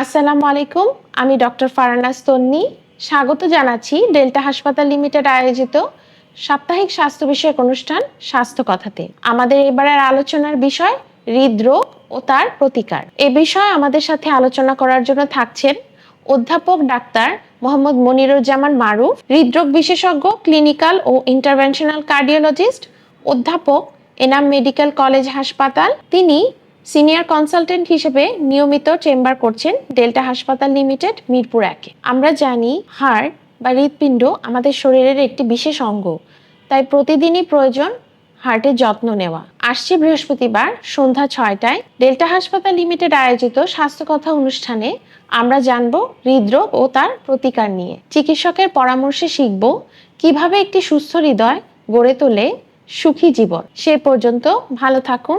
আসসালামু আলাইকুম, আমি ডক্টর ফারানাস তন্নি স্বাগত জানাচ্ছি ডেল্টা হাসপাতাল লিমিটেড আয়োজিত সাপ্তাহিক স্বাস্থ্য বিষয়ক অনুষ্ঠান স্বাস্থ্য কথাতে। আমাদের এবারের আলোচনার বিষয় হৃদরোগ ও তার প্রতিকার। এ বিষয়ে আমাদের সাথে আলোচনা করার জন্য থাকছেন অধ্যাপক ডাক্তার মোহাম্মদ মনিরুজ্জামান মারুফ, হৃদরোগ বিশেষজ্ঞ, ক্লিনিক্যাল ও ইন্টারভেনশনাল কার্ডিওলজিস্ট, অধ্যাপক এনাম মেডিকেল কলেজ হাসপাতাল। তিনি সিনিয়র কনসালটেন্ট হিসেবে নিয়মিত চেম্বার করছেন ডেল্টা হাসপাতাল লিমিটেড, মিরপুর একে আমরা জানি হার্ট বা হৃৎপিণ্ড আমাদের শরীরের একটি বিশেষ অঙ্গ। তাই প্রতিদিনই প্রয়োজন হার্টের যত্ন নেওয়া। আসছে বৃহস্পতিবার সন্ধ্যা ছয়টায় ডেল্টা হাসপাতাল লিমিটেড আয়োজিত স্বাস্থ্য কথা অনুষ্ঠানে আমরা জানব হৃদরোগ ও তার প্রতিকার নিয়ে। চিকিৎসকের পরামর্শে শিখব কীভাবে একটি সুস্থ হৃদয় গড়ে তোলে সুখী জীবন। সে পর্যন্ত ভালো থাকুন